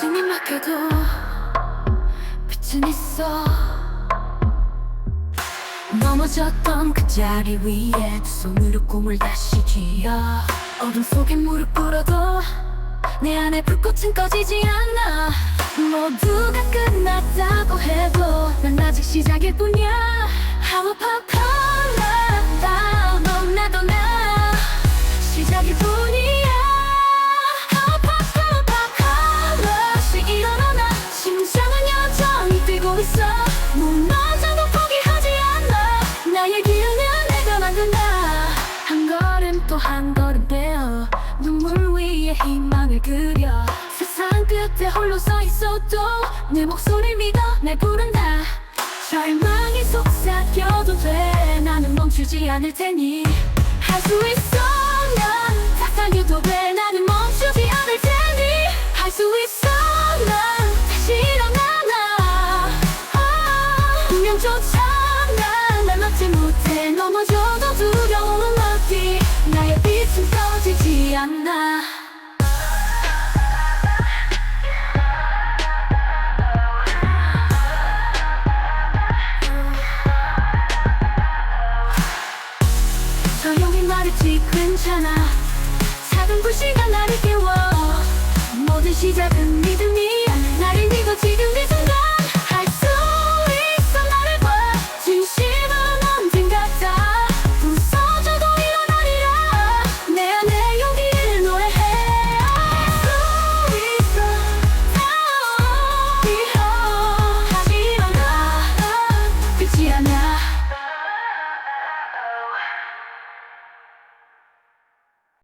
어둡게도 빛은 있어. 넘어졌던 그 자리 위에 두 손으로 꿈을 다시 쥐어. 어둠 속에 무릎 꿇어도 내 안에 불꽃은 꺼지지 않아. 모두가 끝났다고 해도 난 아직 시작일 뿐이야. How about color down 너나도 나. 시작일 뿐이야 눈물 위에 희망을 그려. 세상 끝에 홀로 서 있어도 내 목소리를 믿어 날 부른다. 절망이 속삭여도 돼. 나는 멈추지 않을 테니 할 수 있어. 난 탁상여도 돼. 나는 난날 막지 못해. 넘어져도 두려움은 어디 나의 빛은 꺼지지 않아. 조용히 말했지 괜찮아. 작은 불씨가 나를 깨워. 모든 시작은 믿음이